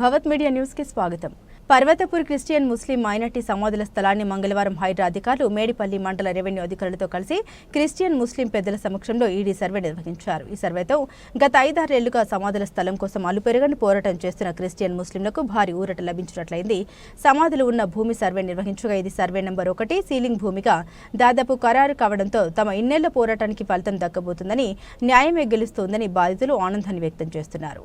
భవత్ media న్యూస్కి స్వాగతం. Parvathapur Christian ముస్లిం minority సమాధుల స్థలాన్ని మంగళవారం హైడ్రా అధికారులు మేడిపల్లి మండల రెవెన్యూ అధికారులతో కలిసి క్రిస్టియన్ ముస్లిం పెద్దల సమక్షంలో ఈడీ సర్వే నిర్వహించారు. ఈ సర్వేతో గత ఐదారేళ్ళుగా సమాధుల స్థలం కోసం అలుపెరగని పోరాటం చేస్తున్న క్రిస్టియన్ ముస్లింలకు భారీ ఊరట లభించినట్లయింది. సమాధులు ఉన్న భూమి సర్వే నిర్వహించగా ఇది సర్వే నెంబర్ ఒకటి. సీలింగ్ భూమిగా దాదాపు ఖరారు కావడంతో తమ ఇన్నేళ్ళ పోరాటానికి ఫలితం దక్కబోతుందని న్యాయమే గెలుస్తోందని బాధితులు ఆనందాన్ని వ్యక్తం చేస్తున్నారు.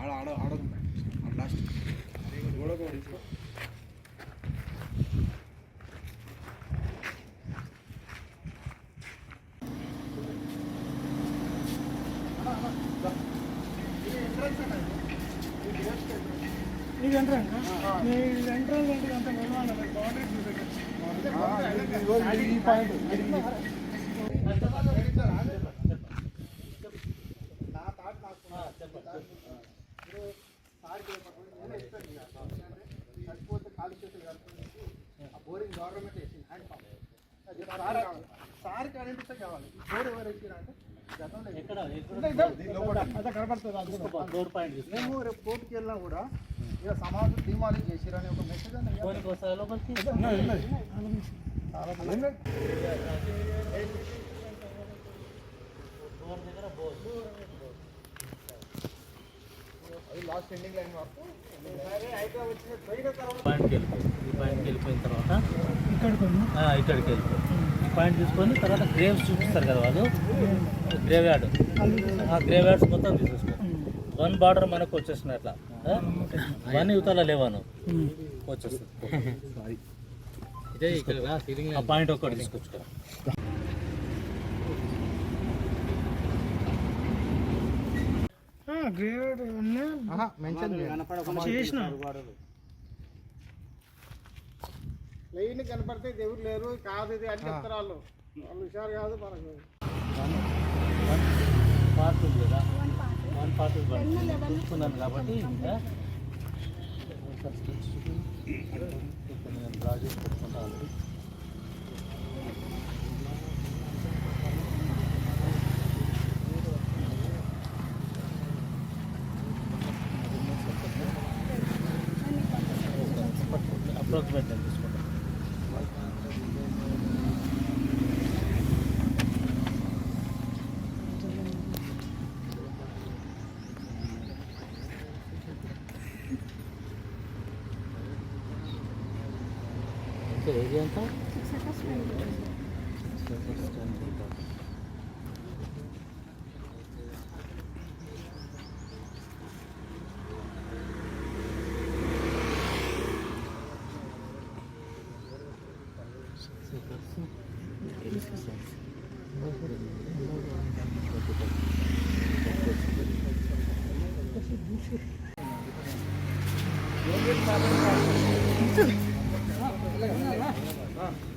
ఆడ ఆడ ఆడ లాస్ట్ గోడ కూడా తీసుకో ఇది ఎంట్రన్స్ మీ ఎంట్రన్స్ అంటే అంత నిర్మాణం బౌండరీ ఈ పాయింట్ బోరింగ్ గవర్నమెంట్ వేసింది హ్యాండ్ పంప్ అది సార్. ఐడెంటిఫై కావాలి బోర్ ఎవరు వేసిరంటే ఎక్కడ మేము రేపు కోర్టుకి వెళ్ళినా కూడా ఇక సమాజం డిమాలిజ్ చేసిరని ఒక మెసేజ్ అన్న ఫోన్కి వస్తా లోపలికి డోర్ దగ్గర బోర్ లాస్ట్ ఎండింగ్ లైన్ వరకు పాయింట్కి వెళ్ళిపోయి ఈ పాయింట్కి వెళ్ళిపోయిన తర్వాత ఆ, ఇక్కడికి వెళ్ళిపోయి ఈ పాయింట్ తీసుకొని తర్వాత గ్రేవ్స్ చూపిస్తారు కదా వాళ్ళు. గ్రేవ్ యార్డ్ ఆ గ్రేవ్ యార్డ్స్ మొత్తం తీసేసుకో వన్ బార్డర్ మనకు వచ్చేస్తున్నాయి అట్లా? వన్ యువతల లేవాను వచ్చేస్తుంది ఆ పాయింట్ ఒక్కటి తీసుకొచ్చుకో. గ్రేడ్ మెన్షన్ చేసిన. లైన్ కనపడితే ఎవరు లేరు కాదు ఇది అని చెప్తారు వాళ్ళు. వాళ్ళు హుషారు కాదు మనకు. పార్ట్ ఉంది కదా వన్ పార్ట్ చూసుకున్నాను కాబట్టి ఇంకా డ్రా చేసి పెట్టుకుంటా. already. అప్రాక్సిమేట్ నేను తీసుకుంటాను ఇంకా ఏరియా ఎంత